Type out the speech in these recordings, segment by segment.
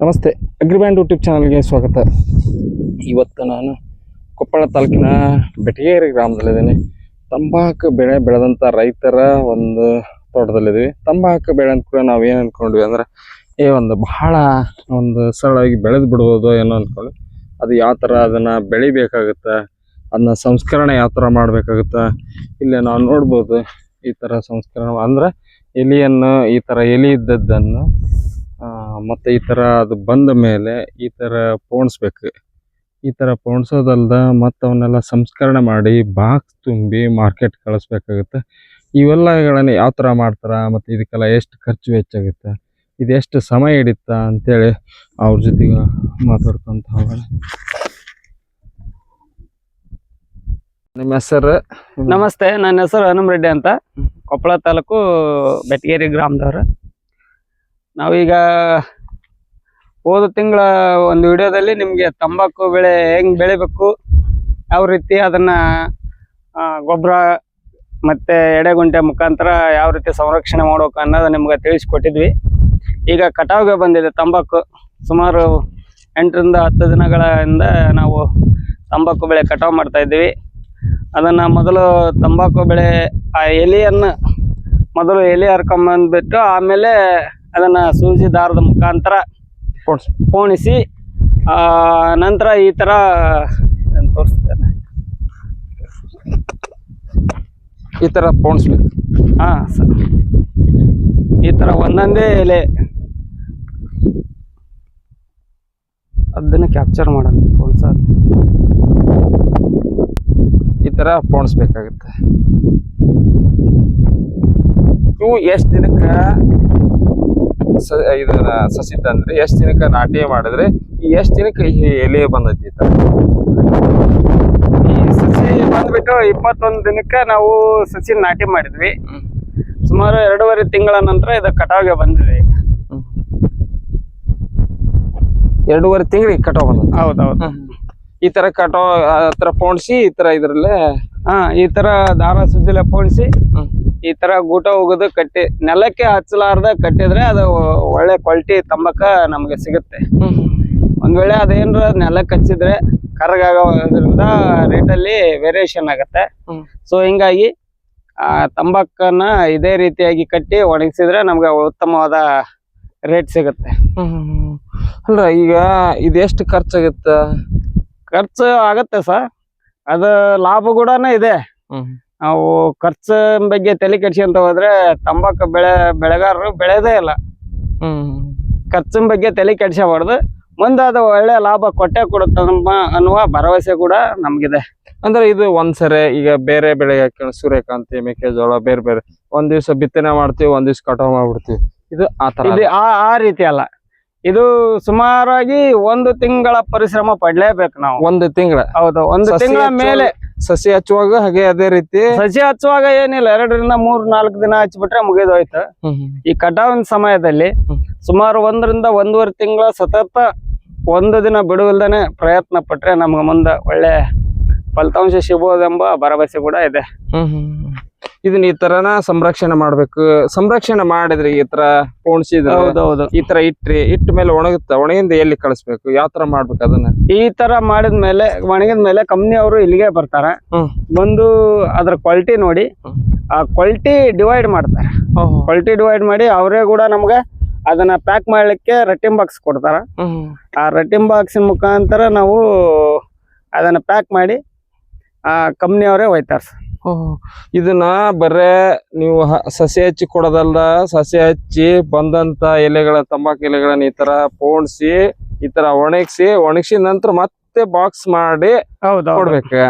ನಮಸ್ತೆ ಅಗ್ರಿಬ್ಯಾಂಡ್ ಯೂಟ್ಯೂಬ್ ಚಾನಲ್ಗೆ ಸ್ವಾಗತ. ಇವತ್ತು ನಾನು ಕೊಪ್ಪಳ ತಾಲೂಕಿನ ಬೆಟಗೇರಿ ಗ್ರಾಮದಲ್ಲಿದ್ದೀನಿ. ತಂಬಾಕು ಬೆಳೆ ಬೆಳೆದಂಥ ರೈತರ ಒಂದು ತೋಟದಲ್ಲಿದ್ದೀವಿ. ತಂಬಾಕು ಬೆಳೆ ಅಂತ ಕೂಡ ನಾವು ಏನು ಅಂದ್ಕೊಂಡ್ವಿ ಅಂದ್ರೆ, ಏ ಒಂದು ಬಹಳ ಒಂದು ಸರಳವಾಗಿ ಬೆಳೆದು ಬಿಡ್ಬೋದು ಏನೋ ಅಂದ್ಕೊಂಡು ಅದು ಯಾವ ಥರ ಅದನ್ನು ಬೆಳಿಬೇಕಾಗುತ್ತೆ, ಅದನ್ನ ಸಂಸ್ಕರಣೆ ಯಾವ ಥರ ಮಾಡಬೇಕಾಗುತ್ತೆ, ಇಲ್ಲೇ ನಾವು ನೋಡ್ಬೋದು ಈ ಥರ ಸಂಸ್ಕರಣೆ. ಅಂದ್ರೆ ಎಲಿಯನ್ನು ಈ ಥರ ಎಲಿ ಇದ್ದದ್ದನ್ನು ಮತ್ತೆ ಈ ಥರ ಅದು ಬಂದ ಮೇಲೆ ಈ ಥರ ಪೋಣಿಸ್ಬೇಕು. ಈ ಥರ ಪೋಣಿಸೋದಲ್ದ ಮತ್ತೆ ಅವನ್ನೆಲ್ಲ ಸಂಸ್ಕರಣೆ ಮಾಡಿ ಬಾಕ್ಸ್ ತುಂಬಿ ಮಾರ್ಕೆಟ್ ಕಳಿಸ್ಬೇಕಾಗುತ್ತೆ. ಇವೆಲ್ಲಗಳನ್ನ ಯಾವ ಥರ ಮಾಡ್ತಾರ, ಮತ್ತೆ ಇದಕ್ಕೆಲ್ಲ ಎಷ್ಟು ಖರ್ಚು ಹೆಚ್ಚಾಗುತ್ತೆ ಇದು ಎಷ್ಟು ಸಮಯ ಹಿಡಿತ ಅಂತೇಳಿ ಅವ್ರ ಜೊತೆಗೆ ಮಾತಾಡ್ಕೊಂತ ಹೋಗೋಣ. ನಿಮ್ಮ ಹೆಸರು? ನಮಸ್ತೆ, ನನ್ನ ಹೆಸರು ಹನುಮ ರೆಡ್ಡಿ ಅಂತ. ಕೊಪ್ಪಳ ತಾಲೂಕು ಬೆಟಗೇರಿ ಗ್ರಾಮದವ್ರು. ನಾವೀಗ ಹೋದ ತಿಂಗಳ ಒಂದು ವಿಡಿಯೋದಲ್ಲಿ ನಿಮಗೆ ತಂಬಾಕು ಬೆಳೆ ಹೆಂಗ್ ಬೆಳಿಬೇಕು, ಯಾವ ರೀತಿ ಅದನ್ನ ಗೊಬ್ಬರ ಮತ್ತೆ ಎಡೆಗುಂಟೆ ಮುಖಾಂತರ ಯಾವ ರೀತಿ ಸಂರಕ್ಷಣೆ ಮಾಡಬೇಕು ಅನ್ನೋದು ನಿಮ್ಗೆ ತಿಳಿಸ್ಕೊಟ್ಟಿದ್ವಿ. ಈಗ ಕಟಾವಿಗೆ ಬಂದಿದೆ ತಂಬಾಕು. ಸುಮಾರು ಎಂಟರಿಂದ ಹತ್ತು ದಿನಗಳಿಂದ ನಾವು ತಂಬಾಕು ಬೆಳೆ ಕಟಾವು ಮಾಡ್ತಾ ಇದ್ದೀವಿ. ಅದನ್ನ ಮೊದಲು ತಂಬಾಕು ಬೆಳೆ, ಆ ಎಲೆಯನ್ನು ಮೊದಲು ಎಲೆ ಹರ್ಕೊಂಬಂದ್ಬಿಟ್ಟು ಆಮೇಲೆ ಅದನ್ನ ಸೂಜಿ ದಾರದ ಮುಖಾಂತರ ಪೋಣಿಸ್ ನಂತರ ಈ ತರ ಇದನ್ನ ತೋರಿಸ್ತೇನೆ. ಈ ತರ ಪೋಣಿಸ್ಬೇಕು ಹಾಂ ಸರ್ ಈ ತರ ಒಂದೊಂದೇ ಎಲೆ. ಅದನ್ನ ಕ್ಯಾಪ್ಚರ್ ಮಾಡೋದು ಸರ್ ಈ ತರ ಪೋಣಿಸ್ಬೇಕಾಗುತ್ತೆ ಇವು ಎಷ್ಟು ದಿನಕ್ಕ ಸ ಇದನ್ನ ಸಸಿ ತಂದ್ರೆ ಎಷ್ಟು ದಿನಕ್ಕೆ ನಾಟಿ ಮಾಡಿದ್ರೆ ಈ ಎಷ್ಟು ದಿನಕ್ಕೆ ಈ ಎಲೆ ಬಂದೈತಿ ಈ ಸಸಿ ಬಂದ್ಬಿಟ್ಟು ಇಪ್ಪತ್ತೊಂದು ದಿನಕ್ಕೆ ನಾವು ಸಸಿ ನಾಟಿ ಮಾಡಿದ್ವಿ. ಸುಮಾರು ಎರಡೂವರೆ ತಿಂಗಳ ನಂತರ ಇದು ಕಟಾವ್ಗೆ ಬಂದಿದೆ ಈಗ. ಎರಡೂವರೆ ತಿಂಗಳಿಗೆ ಕಟಾವ್ ಬಂದ ಹೌದೌದು. ಈ ತರ ಕಟಾವ್ ಆ ತರ ಪೋಣಿಸಿ ಈ ತರ ಇದ್ರಲ್ಲೇ ಹಾ ಈ ತರ ದಾರ ಸುಜಿಲೆ ಪೋಣಿಸಿ ಈ ತರ ಗೂಟ ಹೋಗೋದು ಕಟ್ಟಿ ನೆಲಕ್ಕೆ ಹಚ್ಚಲಾರ್ದ ಕಟ್ಟಿದ್ರೆ ಅದು ಒಳ್ಳೆ ಕ್ವಾಲಿಟಿ ತಂಬಾಕ ನಮಗೆ ಸಿಗುತ್ತೆ. ಒಂದ್ ವೇಳೆ ಅದೇನ್ರ ನೆಲಕ್ಕೆ ಹಚ್ಚಿದ್ರೆ ಕರಗಾಗೋದ್ರಿಂದ ಅಲ್ಲಿ ವೇರಿಯೇಷನ್ ಆಗುತ್ತೆ. ಸೊ ಹಿಂಗಾಗಿ ತಂಬಾಕನ್ನ ಇದೇ ರೀತಿಯಾಗಿ ಕಟ್ಟಿ ಒಣಗಿಸಿದ್ರೆ ನಮ್ಗೆ ಉತ್ತಮವಾದ ರೇಟ್ ಸಿಗುತ್ತೆ. ಅಲ್ಲ, ಈಗ ಇದೆಷ್ಟು ಖರ್ಚಾಗತ್ತ? ಖರ್ಚು ಆಗತ್ತೆ ಸರ್. ಅದು ಲಾಭ ಕೂಡ ಇದೆ. ನಾವು ಖರ್ಚು ಬಗ್ಗೆ ತಲೆ ಕೆಡ್ಸ್ಕೊಂತ ಹೋದ್ರೆ ತಂಬಾಕು ಬೆಳೆ ಬೆಳೆಗಾರರು ಬೆಳೆದೇ ಇಲ್ಲ. ಖರ್ಚಿನ ಬಗ್ಗೆ ತಲೆ ಕೆಡ್ಸಬಾರ್ದು ಮುಂದೆ ಅದು ಒಳ್ಳೆ ಲಾಭ ಕೊಟ್ಟೆ ಕೊಡುತ್ತೆ ನಮ್ಮ ಅನ್ನುವ ಭರವಸೆ ಕೂಡ ನಮ್ಗಿದೆ. ಅಂದ್ರೆ ಇದು ಒಂದ್ಸರಿ ಈಗ ಬೇರೆ ಬೆಳೆ ಸೂರ್ಯಕಾಂತಿ ಮೆಕ್ಕೆಜೋಳ ಬೇರೆ ಬೇರೆ ಒಂದ್ ದಿವ್ಸ ಬಿತ್ತನೆ ಮಾಡ್ತೀವಿ ಒಂದ್ ದಿವ್ಸ ಕಟಾವ್ ಮಾಡ್ಬಿಡ್ತೀವಿ. ಇದು ಆ ತರ ಇದು ಆ ಆ ರೀತಿ ಅಲ್ಲ. ಇದು ಸುಮಾರಾಗಿ ಒಂದು ತಿಂಗಳ ಪರಿಶ್ರಮ ಪಡ್ಲೇಬೇಕು ನಾವು. ಒಂದು ತಿಂಗಳ? ಹೌದು ಒಂದು ತಿಂಗಳ ಮೇಲೆ ಸಸಿ ಹಚ್ಚುವಾಗ ಹಾಗೆ ಅದೇ ರೀತಿ. ಸಸಿ ಹಚ್ಚುವಾಗ ಏನಿಲ್ಲ ಎರಡರಿಂದ ಮೂರ್ ನಾಲ್ಕು ದಿನ ಹಚ್ಚಿಬಿಟ್ರೆ ಮುಗಿದೋಯ್ತು ಈ ಕಟಾವಿನ ಸಮಯದಲ್ಲಿ ಸುಮಾರು ಒಂದರಿಂದ ಒಂದೂವರೆ ತಿಂಗಳ ಸತತ ಒಂದು ದಿನ ಬಿಡುವಲ್ದನೆ ಪ್ರಯತ್ನ ಪಟ್ರೆ ನಮ್ಗೆ ಮುಂದೆ ಒಳ್ಳೆ ಫಲಿತಾಂಶ ಸಿಗ್ಬೋದೆಂಬ ಭರವಸೆ ಕೂಡ ಇದೆ. ಇದನ್ನ ಈ ತರನ ಸಂರಕ್ಷಣೆ ಮಾಡ್ಬೇಕು. ಸಂರಕ್ಷಣೆ ಮಾಡಿದ್ರೆ ಈ ತರ ಪೋಣಿಸಿದ್ರೆ ಹೌದೌದು. ಈ ತರ ಇಟ್ರಿ ಇಟ್ಟ ಮೇಲೆ ಒಣಗುತ್ತ ಒಣಗಿಂದ ಎಲ್ಲಿ ಕಳಿಸ್ಬೇಕು? ಯಾವ ತರ ಮಾಡ್ಬೇಕು ಅದನ್ನ? ಈ ತರ ಮಾಡಿದ್ಮೇಲೆ ಒಣಗಿದ ಮೇಲೆ ಕಂಪ್ನಿ ಅವರು ಇಲ್ಲಿಗೆ ಬರ್ತಾರೆ. ಬಂದು ಅದ್ರ ಕ್ವಾಲಿಟಿ ನೋಡಿ ಆ ಕ್ವಾಲಿಟಿ ಡಿವೈಡ್ ಮಾಡ್ತಾರೆ. ಕ್ವಾಲಿಟಿ ಡಿವೈಡ್ ಮಾಡಿ ಅವರೇ ಕೂಡ ನಮ್ಗೆ ಅದನ್ನ ಪ್ಯಾಕ್ ಮಾಡ್ಲಿಕ್ಕೆ ರಟ್ಟಿನ್ ಬಾಕ್ಸ್ ಕೊಡ್ತಾರ. ಆ ರಟ್ಟಿನ್ ಬಾಕ್ಸ್ ಮುಖಾಂತರ ನಾವು ಅದನ್ನ ಪ್ಯಾಕ್ ಮಾಡಿ ಆ ಕಂಪ್ನಿ ಅವರೇ ಒಯ್ತಾರ ಇದನ್ನ ಬರೇ ನೀವು ಸಸಿ ಹಚ್ಚಿ ಕೊಡೋದಲ್ದ ಸಸಿ ಹಚ್ಚಿ ಬಂದಂತ ಎಲೆಗಳ ತಂಬಾಕು ಎಲೆಗಳನ್ನ ಈ ತರ ಪೋಣಿಸಿ ಈ ತರ ಒಣಗಿಸಿ ಒಣಗಿಸಿದ ನಂತರ ಮತ್ತೆ ಬಾಕ್ಸ್ ಮಾಡಿ ಕೊಡ್ಬೇಕು.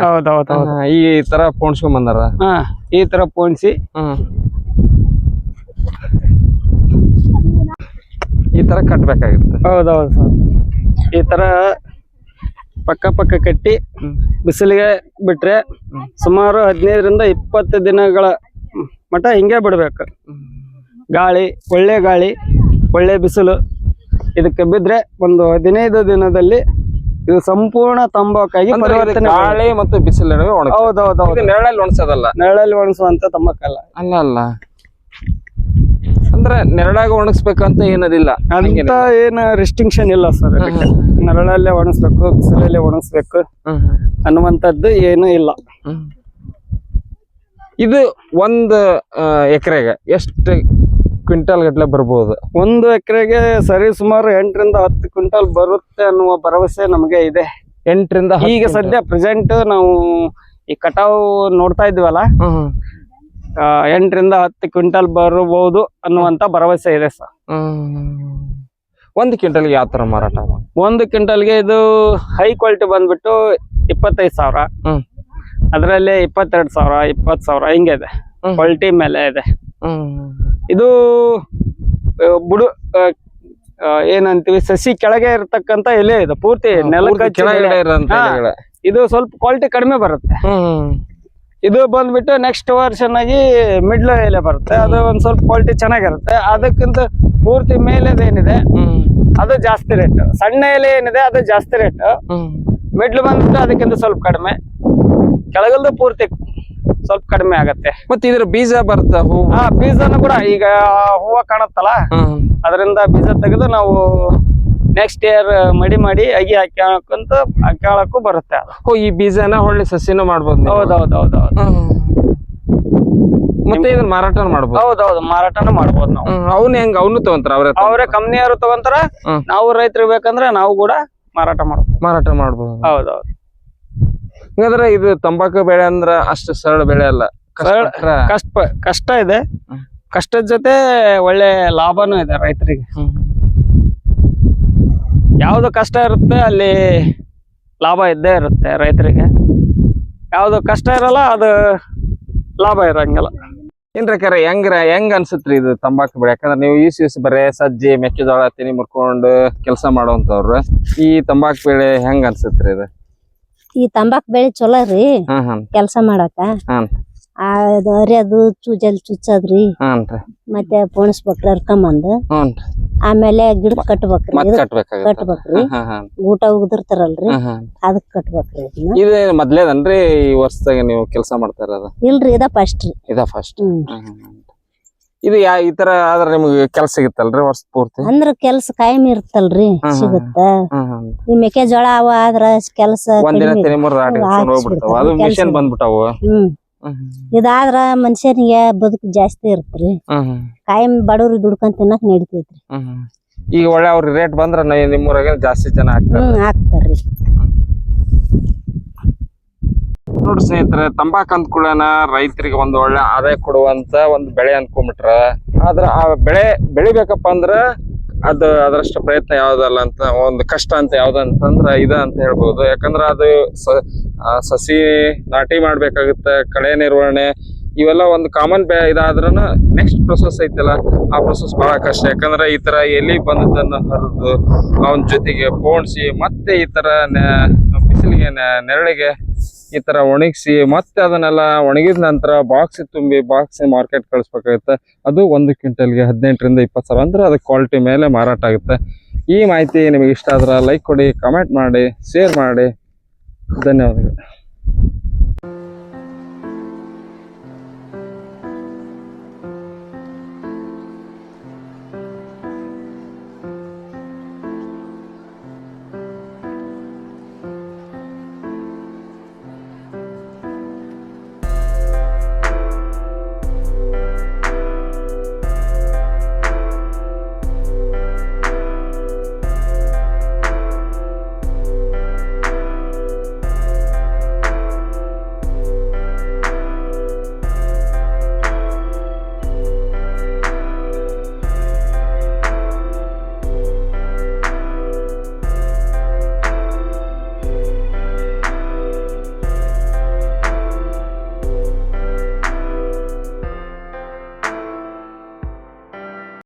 ಈ ತರ ಪೋಣಿಸ್ಕೊಂಡ್ ಬಂದಾರ. ಈ ತರ ಪೋಣಿಸಿ. ಈ ತರ ಕಟ್ಬೇಕಾಗಿತ್ತು. ಹೌದೌದು ಸರ್. ಈ ತರ ಪಕ್ಕ ಪಕ್ಕ ಕಟ್ಟಿ ಬಿಸಿಲಿಗೆ ಬಿಟ್ರೆ ಸುಮಾರು ಹದಿನೈದರಿಂದ ಇಪ್ಪತ್ತು ದಿನಗಳ ಮಟ ಹಿಂಗೆ ಬಿಡ್ಬೇಕು. ಗಾಳಿ ಒಳ್ಳೆ ಗಾಳಿ ಒಳ್ಳೆ ಬಿಸಿಲು ಇದಕ್ಕೆ ಬಿದ್ರೆ ಒಂದು ಹದಿನೈದು ದಿನದಲ್ಲಿ ಇದು ಸಂಪೂರ್ಣ ತಂಬಾಕಾಗಿ ಪರಿವರ್ತನೆ ಗಾಳಿ ಮತ್ತು ಬಿಸಿಲು ಹೌದೌದು ನೆರಳಲ್ಲಿ ಒಣಸೋದಲ್ಲ ನೆರಳಲ್ಲಿ ಒಣಸುವಂತ ತಂಬಾಕಲ್ಲ. ಅಲ್ಲ ಅಲ್ಲ. ಅಂದ್ರ ನೆರಳಾಗ ಒಣಗಿಸ್ಬೇಕಂತ ಏನದಿಲ್ಲ. ಅಂತ ಏನು ರೆಸ್ಟ್ರಿಕ್ಷನ್ ಇಲ್ಲ ಸರ್ ನೆರಳಲ್ಲೇ ಒಣಗಿಸ್ಬೇಕು ಬಿಸಿಲಲ್ಲೇ ಒಣಗಿಸ್ಬೇಕು ಅನ್ನುವಂಥದ್ದು ಏನು ಇಲ್ಲ. ಇದು ಒಂದು ಎಕರೆಗೆ ಎಷ್ಟು ಕ್ವಿಂಟಲ್ ಗಟ್ಟಲೆ ಬರ್ಬೋದು? ಒಂದು ಎಕರೆಗೆ ಸರಿ ಸುಮಾರು ಎಂಟರಿಂದ ಹತ್ತು ಕ್ವಿಂಟಲ್ ಬರುತ್ತೆ ಅನ್ನುವ ಭರವಸೆ ನಮಗೆ ಇದೆ. ಎಂಟರಿಂದ ಈಗ ಸದ್ಯ ಪ್ರೆಸೆಂಟ್ ನಾವು ಈ ಕಟಾವು ನೋಡ್ತಾ ಇದ್ವಲ್ಲ? ಎಂಟರಿಂದ ಹತ್ತು ಕ್ವಿಂಟಲ್ ಬರಬಹುದು ಅನ್ನುವಂತ ಭರವಸೆ ಇದೆ ಸರ್ ಒಂದು ಕ್ವಿಂಟಲ್ಗೆ ಯಾವ ತರ ಮಾರಾಟ? ಒಂದು ಕ್ವಿಂಟಲ್ಗೆ ಇದು ಹೈ ಕ್ವಾಲಿಟಿ ಬಂದ್ಬಿಟ್ಟು ಇಪ್ಪತ್ತೈದು ಸಾವಿರ. ಅದರಲ್ಲಿ ಇಪ್ಪತ್ತೆರಡು ಸಾವಿರ ಇಪ್ಪತ್ತು ಸಾವಿರ ಹಿಂಗೆ ಇದೆ. ಕ್ವಾಲಿಟಿ ಮೇಲೆ ಇದೆ ಇದು ಬುಡು ಏನಂತೀವಿ ಸಸಿ ಕೆಳಗೆ ಇರತಕ್ಕಂತ ಎಲೆ ಇದೆ ಪೂರ್ತಿ. ಎಲೆಗಳು. ಇದು ಸ್ವಲ್ಪ ಕ್ವಾಲಿಟಿ ಕಡಿಮೆ ಬರುತ್ತೆ ಇದು ಬಂದ್ಬಿಟ್ಟು ನೆಕ್ಸ್ಟ್ ವರ್ಷನ್ ಆಗಿ ಮಿಡ್ಲ್ ಎಲೆ ಬರುತ್ತೆ. ಅದು ಒಂದ್ ಸ್ವಲ್ಪ ಕ್ವಾಲಿಟಿ ಚೆನ್ನಾಗಿರುತ್ತೆ. ಅದಕ್ಕಿಂತ ಪೂರ್ತಿ ಮೇಲೆದೇನಿದೆ ಅದು ಜಾಸ್ತಿ ರೇಟ್ ಸಣ್ಣ ಎಲೆ ಏನಿದೆ ಅದು ಜಾಸ್ತಿ ರೇಟ್ ಮಿಡ್ಲ್ ಬಂದ್ಬಿಟ್ಟು ಅದಕ್ಕಿಂತ ಸ್ವಲ್ಪ ಕಡಿಮೆ. ಕೆಳಗಲ್ದು ಪೂರ್ತಿ ಸ್ವಲ್ಪ ಕಡಿಮೆ ಆಗತ್ತೆ. ಮತ್ತೆ ಇದ್ರ ಬೀಜ ಬರುತ್ತೆ ಹೂವು? ಬೀಜನು ಕೂಡ ಈಗ ಹೂವ ಕಾಣತ್ತಲ್ಲ? ಅದರಿಂದ ಬೀಜ ತೆಗೆದು ನಾವು ನೆಕ್ಸ್ಟ್ ಇಯರ್ ಮಡಿ ಮಾಡಿ ಅಗಿ ಹಾಕ್ಯಾಳಕ್ಕಂತ ಹಾಕ್ಯಾಳಕ್ಕೂ ಬರುತ್ತೆ ಅದು. ಓ ಈ ಬೀಜನ ಹೊಳ್ಳಿ ಸಸಿನೂ ಮಾಡ್ಬೋದು ನೀವು. ಹೌದೌದೌದೌದು. ಮತ್ತೆ ಇದನ್ನ ಮಾರಾಟ ಮಾಡ್ಬೋದು? ಹೌದೌದು ಮಾರಾಟನೂ ಮಾಡಬಹುದು ನಾವು. ಅವ್ನು ಹೆಂಗ ಅವನು ತಗೊಂತಾರ ಅವ್ರ ಅವರೇ ಕಂಪ್ನಿಯವರು ತಗೊಂತಾರ. ನಾವು ರೈತರು ಬೇಕಂದ್ರೆ ನಾವು ಕೂಡ ಮಾರಾಟ ಮಾಡ್ಬೋದು. ಮಾರಾಟ ಮಾಡ್ಬೋದು. ಹೌದೌದು. ಹಂಗಂದ್ರೆ ಇದು ತಂಬಾಕು ಬೆಳೆ ಅಂದ್ರ ಅಷ್ಟು ಸರಳ ಬೆಳೆ ಅಲ್ಲ. ಕಷ್ಟ ಕಷ್ಟ ಇದೆ. ಕಷ್ಟದ ಜೊತೆ ಒಳ್ಳೆ ಲಾಭನೂ ಇದೆ ರೈತರಿಗೆ. ಯಾವ್ದು ಕಷ್ಟ ಇರುತ್ತೆ ಅಲ್ಲಿ ಲಾಭ ಇದ್ದೇ ಇರುತ್ತೆ ರೈತರಿಗೆ. ಯಾವುದು ಕಷ್ಟ ಇರಲ್ಲ ಅದು ಲಾಭ ಇರಂಗಿಲ್ಲ. ಏನ್ರಿ ಕರೆ ಹೆಂಗ್ರ ಹೆಂಗ್ ಅನ್ಸುತ್ತೆ ಇದು ತಂಬಾಕು ಬೆಳೆ? ಯಾಕಂದ್ರೆ ನೀವು ಈಸ್ ಈಸ್ ಬರೇ ಸಜ್ಜಿ ಮೆಕ್ಕೆಜೋಳ ತಿನಿ ಮುರ್ಕೊಂಡು ಕೆಲಸ ಮಾಡುವಂತವ್ರು ಈ ತಂಬಾಕು ಬೆಳೆ ಹೆಂಗ್ ಅನ್ಸುತ್ತೆ ಇದು? ಈ ತಂಬಾಕ್ ಬೆಳೆ ಚಲೋ ರೀ ಕೆಲಸ ಕೆಲ್ಸ ಮಾಡಾಕ. ಅದು ಅರಿಯೋದು ಚೂಜಲ್ ಚುಚ್ಚದ್ರಿ. ಹ್ಞೂನ್ರಿ ಮತ್ತೆ ಪೋಣಿಸ್ಬೇಕ್ರಿ ಅರ್ಕಂಬಂದ್ ಹ್ಞೂನ್ರಿ ಆಮೇಲೆ ಗಿಡ ಕಟ್ಬೇಕ್ರಿ. ಮತ್ ಇದಕ್ ಕಟ್ಬೇಕಾಗತ್ತ. ಕಟ್ಬೇಕ್ರಿ. ಹ್ಮ್ ಹ್ಮ್ ಊಟ ಉಗ್ದಿರ್ತಾರಲ್ರಿ. ಹ್ಮ್ ಅದಕ್ ಕಟ್ಬೇಕ್ರಿ ಇದನ್ನ. ಇದು ಮೊದ್ಲೇದನ್ರಿ ಈ ವರ್ಷದಾಗ ನೀವು ಕೆಲಸ ಮಾಡ್ತಾರ ಇರೋದು ಇಲ್ರಿ ಇದ ಫಸ್ಟ್ ರೀ. ಇದ ಫಸ್ಟ್ ಹ್ಮ್. ಇದು ಯಾ ಈ ತರ ಆದ್ರೆ ನಿಮ್ಗೆ ಕೆಲಸ ಸಿಗುತ್ತಲ್ರಿ ವರ್ಷ ಪೂರ್ತಿ? ಅಂದ್ರ ಕೆಲ್ಸ ಕಾಯಂ ಇರ್ತಲ್ರಿ ಹ್ಮ್ ಹ್ಮ್. ಸಿಗುತ್ತ? ಹ್ಮ್ ಹ್ಮ್. ಈ ಮೆಕ್ಕೆಜೋಳ ಅವ ಆದ್ರ ಕೆಲ್ಸ ಒಂದಿನ ಕಡಿಮೆ ತಿನಿ ಮೂರ್ ರಾಟಿ ಹ್ಮ್, ಹೋಗ್ಬಿಡ್ತಾವ. ಅದು ಹಾಕ್ಸ್ಬಿಡ್ತಾರೆ, ಮಿಷನ್. ಬಂದ್ಬಿಟ್ಟಾವು? ಹ್ಮ್. ಇದಾದ್ರ ಮನುಷ್ಯನಿಗೆ ಬದುಕು ಜಾಸ್ತಿ ಇರ್ತ್ರಿ ಕಾಯಂ ಬಡವ್ರಿಗೆ ದುಡ್ಕೊಂಡ್ ತಿನ್ನಕ್ ನಡಿತೈತ್ರಿ. ಈಗ ಒಳ್ಳೆ ಅವ್ರ ರೇಟ್ ಬಂದ್ರ ನಿಮ್ಮೂರಾಗ ಜಾಸ್ತಿ ಜನ ಆಗ್ತಾರೆ. ಹ್ಮ್ ಹಾಕ್ತಾರ್ರಿ ನೋಡ್ರಿ ಸ್ನೇಹಿತರೆ ತಂಬಾಕ್ ಅಂದ್ಕೂಡನ ರೈತರಿಗೆ ಒಂದ್ ಒಳ್ಳೆ ಆದಾಯ ಕೊಡುವಂತ ಒಂದು ಬೆಳೆ ಅನ್ಕೊಂಡ್ಬಿಟ್ರ ಆದ್ರ ಆ ಬೆಳೆ ಬೆಳಿಬೇಕಪ್ಪ ಅಂದ್ರ ಅದು ಅದರಷ್ಟು ಪ್ರಯತ್ನ ಯಾವ್ದಲ್ಲ ಅಂತ ಒಂದು ಕಷ್ಟ ಅಂತ ಯಾವ್ದಂತಂದ್ರ ಇದ ಅಂತ ಹೇಳ್ಬೋದು. ಯಾಕಂದ್ರ ಅದು ಸಸಿ ನಾಟಿ ಮಾಡ್ಬೇಕಾಗುತ್ತೆ, ಕಳೆ ನಿರ್ವಹಣೆ, ಇವೆಲ್ಲ ಒಂದು ಕಾಮನ್ ಬೆ ಇದಾದ್ರೂನು ನೆಕ್ಸ್ಟ್ ಪ್ರೊಸೆಸ್ ಐತಲ್ಲ, ಆ ಪ್ರೊಸೆಸ್ ಬಹಳ ಕಷ್ಟ. ಯಾಕಂದ್ರೆ ಈ ತರ ಎಲ್ಲಿ ಬಂದದನ್ನ ಹರಿದು ಅವನ ಜೊತೆಗೆ ಪೋಣಿಸಿ, ಮತ್ತೆ ಈ ತರ ಬಿಸಿಲಿಗೆ ನೆರಳಿಗೆ ಈ ತರ ಒಣಗಿಸಿ, ಮತ್ತೆ ಅದನ್ನೆಲ್ಲ ಒಣಗಿದ ನಂತರ ಬಾಕ್ಸ್ ತುಂಬಿ ಬಾಕ್ಸ್ ಮಾರ್ಕೆಟ್ ಕಳಿಸ್ಬೇಕಾಗುತ್ತೆ. ಅದು ಒಂದು ಕ್ವಿಂಟಲ್ಗೆ ಹದಿನೆಂಟರಿಂದ ಇಪ್ಪತ್ತು ಸಾವಿರ ಅಂದ್ರೆ ಅದು ಕ್ವಾಲಿಟಿ ಮೇಲೆ ಮಾರಾಟ ಆಗುತ್ತೆ. ಈ ಮಾಹಿತಿ ನಿಮಗೆ ಇಷ್ಟ ಆದ್ರೆ ಲೈಕ್ ಕೊಡಿ ಕಮೆಂಟ್ ಮಾಡಿ ಶೇರ್ ಮಾಡಿ. ಧನ್ಯವಾದಗಳು